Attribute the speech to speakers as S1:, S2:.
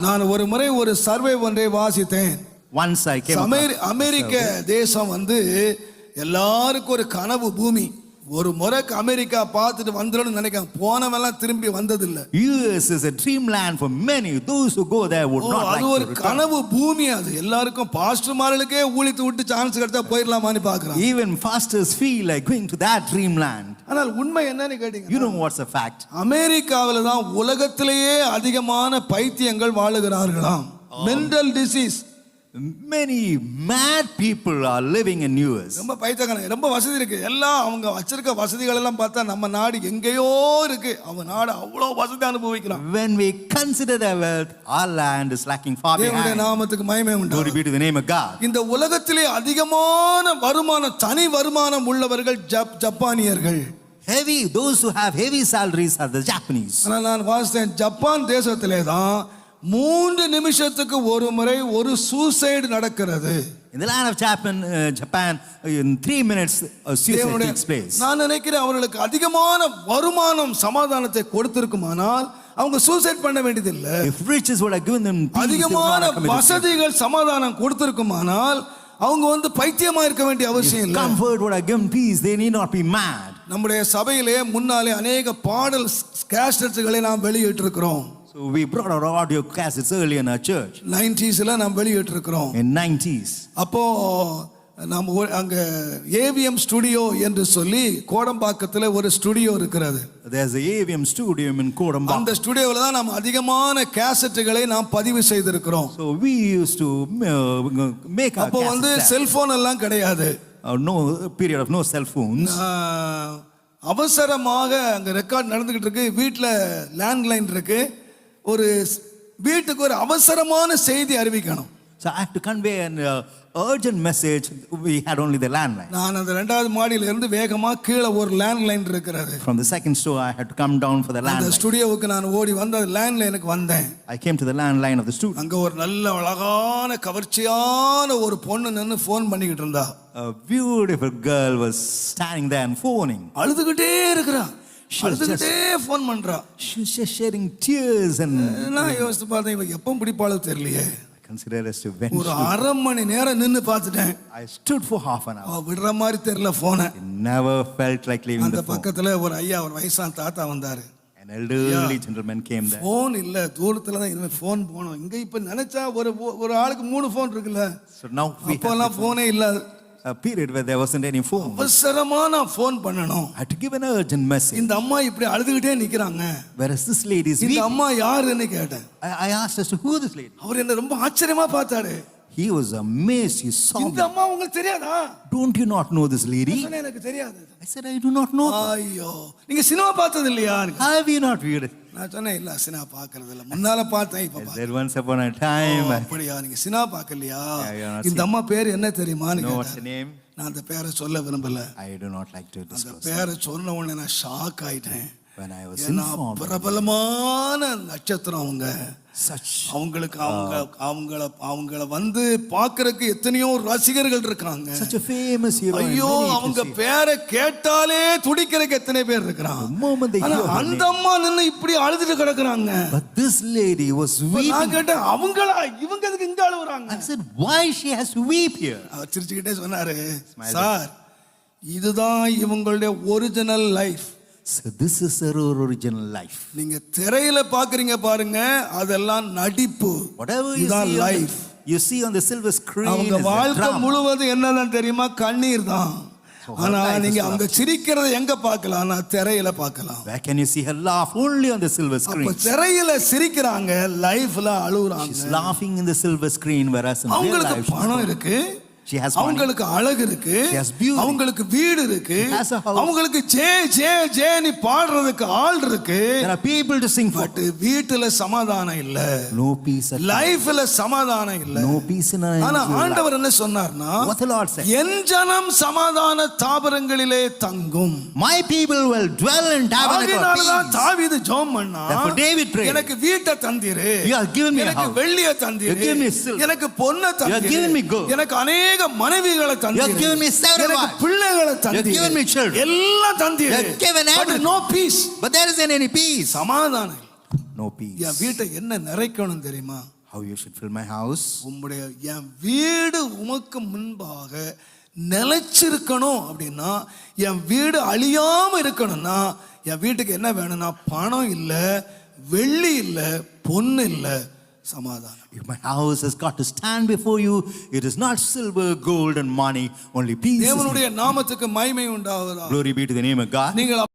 S1: நான் ஒரு முறை ஒரு சர்வே ஒன்றை வாசித்தேன்.
S2: Came across-
S1: அமெரி அமெரிக்க தேசம் வந்து எல்லாருக்கும் ஒரு கனவு பூமி. ஒரு முறை அமெரிக்கா பார்த்துட்டு வந்துடும் நினைக்கிறேன். போனவெல்லாம் திரும்பி வந்ததில்லை.
S2: US is a dreamland for many. Those who go there would
S1: O,
S2: not
S1: அது ஒரு. கனவு பூமி அது. எல்லாருக்கும் பாஸ்டர்மார்களுக்கே ஊழித்து விட்டு சான்ஸ் கிடைச்சா போயிடலாமான்னு பாக்குறான்
S2: Even pastors feel like going to that dreamland.
S1: ஆனால் உண்மை என்னன்னு கேட்டீங்க.
S2: Know what's the fact?
S1: அமெரிக்காவில் தான் உலகத்திலேயே அதிகமான பைத்தியங்கள் வாழுகிறார்களாம். Mental disease
S2: Many mad people are living in US.
S1: ரொம்ப பைத்தியக்காரங்க. ரொம்ப வசதி இருக்கு. எல்லாம் அவங்க வச்சிருக்க வசதிகள் எல்லாம் பார்த்தா நம்ம நாடு எங்கேயோ இருக்கு. அவங்க நாடு அவ்வளோ வசதி அனுபவிக்கலாம்
S2: When we consider their wealth, our land is lacking far behind.
S1: நாமத்துக்கு மகிமை உண்டு
S2: Glory be to the name of God.
S1: இந்த உலகத்திலே அதிகமான வருமானம் தனி வருமானம் உள்ளவர்கள் ஜப் ஜப்பானியர்கள்.
S2: Heavy, those who have heavy salaries are the Japanese.
S1: ஆனால் நான் வாசித்தேன் ஜப்பான் தேசத்திலே தான் மூன்று நிமிஷத்துக்கு ஒரு முறை ஒரு சூசைடு நடக்கிறது
S2: In the land of Japan, uh, Japan, in three minutes, a suicide
S1: தேவனுடைய-
S2: takes place.
S1: நான் நினைக்கிறேன் அவர்களுக்கு அதிகமான வருமானம் சமாதானத்தை கொடுத்திருக்குமானால் அவங்க சூசைட் பண்ண வேண்டியதில்லை
S2: them peace, they would not
S1: அதிகமான. வசதிகள் சமாதானம் கொடுத்திருக்குமானால் அவங்க வந்து பைத்தியமா இருக்க வேண்டிய அவசியம் இல்லை
S2: would have given peace, they need not be mad.
S1: நம்முடைய சபையிலே முன்னாலே அநேக பாடல் கேஸ்டர்ஸ்களை நாம் வெளியிட்டிருக்கிறோம்
S2: So we brought our audio cassettes early in our church
S1: நைன்டிஸ்ல நாம் வெளியிட்டிருக்கிறோம்
S2: in 90s.
S1: அப்போ நம்ம ஒரு- அங்க ஏவிஎம் ஸ்டுடியோ என்று சொல்லி கோடம்பாக்கத்தில் ஒரு ஸ்டுடியோ இருக்கிறது
S2: There's a AVM studio in Kodamba.
S1: அந்த ஸ்டுடியோவில் தான் நாம் அதிகமான கேசட்டுகளை நாம் பதிவு செய்திருக்கிறோம்
S2: So we used to uh, make
S1: அப்போ வந்து. செல்போன் எல்லாம் கிடையாது
S2: no period of no
S1: cellphones அவசரமாக அங்கே ரெக்கார்ட் நடந்துக்கிட்டு இருக்கு வீட்டில் லேண்ட்லைன் இருக்கு. ஒரு வீட்டுக்கு ஒரு அவசரமான செய்தி அறிவிக்கணும்.
S2: So I had to convey an uh, urgent message. We had only the landline.
S1: நான் அந்த ரெண்டாவது மாடியில இருந்து வேகமா கீழே ஒரு லேண்ட்லைன் இருக்கிறது
S2: From the second store, I had to come down for the
S1: அந்த
S2: landline.
S1: ஸ்டுடியோவுக்கு நான் ஓடி வந்து அந்த லேண்ட்லைனுக்கு வந்தேன்
S2: I came to the landline of the studio.
S1: அங்க ஒரு நல்ல அழகான கவர்ச்சியான ஒரு பொண்ணு நின்று ஃபோன் பண்ணிக்கிட்டு இருந்தா
S2: A beautiful girl was standing there and phoning.
S1: அழுதுகிட்டே இருக்கிறா அழுதுகிட்டே ஃபோன் பண்றா
S2: She was just shedding tears and
S1: நான் யோசித்து பார்த்தேன் இவ எப்போ பிடிப்பாளோ தெரியலையே
S2: considered as to when
S1: ஒரு அரை மணி நேரம் நின்று பார்த்துட்டேன்
S2: I stood for half an hour.
S1: அவ விடுற மாதிரி தெரியல போனை
S2: I never felt like leaving
S1: அந்த
S2: the phone.
S1: பக்கத்துல ஒரு ஐயா ஒரு வயசான தாத்தா வந்தாரு
S2: An elderly gentleman came there.
S1: Phone இல்ல தூரத்துல தான் இனிமே ஃபோன் போனோம் இங்க இப்ப நினைச்சா ஒரு ஒரு ஆளுக்கு மூணு ஃபோன் இருக்குல்ல
S2: So now we
S1: அப்போல்லாம்
S2: had
S1: ஃபோனே இல்ல
S2: a period where there wasn't any phone.
S1: அவசரமா நான் ஃபோன் பண்ணணும்
S2: I had to give an urgent message.
S1: இந்த அம்மா இப்படி அழுதுகிட்டே நிக்கிறாங்க
S2: Whereas this lady is
S1: இந்த. அம்மா யாருன்னு கேட்டேன்
S2: I, I asked as to who this lady.
S1: அவர் என்ன ரொம்ப ஆச்சரியமா பார்த்தாரு
S2: He was amazed. He saw
S1: இந்த. அம்மா உங்களுக்கு தெரியாதா
S2: Don't you not know this lady?
S1: நான் சொன்னேன், எனக்கு தெரியாது
S2: I said, I do not know.
S1: ஐயோ நீங்க சினிமா பார்த்தது இல்லையா
S2: Have you not viewed it?
S1: நான் சொன்னேன் இல்ல சினிமா பார்க்கறது இல்ல முன்னால பார்த்தேன் இப்ப
S2: upon a
S1: O,
S2: time. I
S1: அப்படியா நீங்க சினிமா பார்க்கலையா இந்த அம்மா பேர் என்ன
S2: what's the
S1: கேட்டாரு.
S2: name?
S1: நான் அந்த பேரை சொல்ல விரும்பல
S2: I do not like to
S1: அந்த
S2: discuss.
S1: பேரை சொன்ன உடனே நான் ஷாக் ஆயிட்டேன்
S2: When I was informed,
S1: பிரபலமான நட்சத்திரம் அவங்க
S2: such
S1: அவங்களுக்கு அவங்க அவங்கள அவங்கள வந்து பார்க்கறதுக்கு எத்தனையோ ரசிகர்கள் இருக்காங்க
S2: such a famous hero. and
S1: ஐயோ அவங்க. பேரை கேட்டாலே துடிக்கிறதுக்கு எத்தனை பேர் இருக்கிறாங்க அந்த. அம்மா நின்னு இப்படி அழுதுட்டு கிடக்குறாங்க
S2: But this lady was weeping.
S1: நான் கேட்டேன் அவங்களா இவங்க எதுக்கு இங்க அழுகுறாங்க
S2: I said, why she has to weep here?
S1: அவர் சிரிச்சுக்கிட்டே சொன்னாரு. சார் இதுதான் இவங்களுடைய original life
S2: So this is her original life.
S1: நீங்க திரையில பாக்குறீங்க பாருங்க அதெல்லாம் நடிப்பு
S2: Whatever you see,
S1: life
S2: you see on the silver screen
S1: அவங்க
S2: is the
S1: வாழ்க்கை
S2: drama.
S1: முழுவதும் என்னதான் தெரியுமா கண்ணீர் தான் ஆனா நீங்க அவங்க சிரிக்கிறத எங்க பார்க்கலாம் நான் திரையில பார்க்கலாம்
S2: Where can you see her laugh? Only on the silver
S1: அப்ப
S2: screen.
S1: திரையில சிரிக்கிறாங்க லைஃப்ல
S2: She's
S1: அழுகுறாங்க
S2: laughing in the silver screen, whereas in real
S1: அவங்களுக்கு
S2: life, she's
S1: பணம். இருக்கு
S2: She has money.
S1: அவங்களுக்கு அழகு இருக்கு
S2: She has beauty.
S1: அவங்களுக்கு வீடு இருக்கு
S2: She has a house.
S1: அவங்களுக்கு ஜே ஜே ஜேன்னு பாடுறதுக்கு ஆள் இருக்கு
S2: There are people to sing for.
S1: But வீட்டுல சமாதானம் இல்ல
S2: No peace at
S1: லைஃப்ல சமாதானம் இல்ல
S2: No peace in her
S1: ஆனா
S2: life.
S1: ஆண்டவர் என்ன சொன்னார்னா
S2: What the Lord said.
S1: என் ஜனம் சமாதான தாபரங்களிலே தங்கும்
S2: My people will dwell in tabernacle of
S1: ஆகையினாலதான்
S2: peace.
S1: தாவீது ஜெபம் பண்ணா
S2: Therefore David prayed.
S1: எனக்கு வீட்டை தந்திரு
S2: You have given me a
S1: எனக்கு
S2: house.
S1: வெள்ளிய
S2: You have
S1: தந்திரு
S2: given me silver.
S1: எனக்கு பொன்ன
S2: You have given me
S1: தந்திரு
S2: gold.
S1: எனக்கு அநேக மனைவிகளை
S2: You have given me
S1: தந்திரு
S2: seven
S1: எனக்கு. பிள்ளைகளை
S2: You have given me
S1: தந்திரு
S2: children.
S1: எல்லாம் தந்திரு
S2: You have given everything.
S1: No peace
S2: But there isn't any peace.
S1: சமாதானம்
S2: no peace.
S1: என் வீட்டை என்ன நிறைக்கணும் தெரியுமா
S2: How you should fill my house?
S1: உம்முடைய என் வீடு உமக்கு முன்பாக நிலைச்சிருக்கணும் அப்படின்னா என் வீடு அழியாம இருக்கணும்னா என் வீட்டுக்கு என்ன வேணும்னா பணம் இல்லை வெள்ளி இல்லை பொண்ணு இல்லை சமாதானம்
S2: If my house has got to stand before you, it is not silver, gold, and money, only peace. is
S1: தேவனுடைய நாமத்துக்கு மகிமை உண்டாவதா
S2: Glory be to the name of God.
S1: நீங்கள்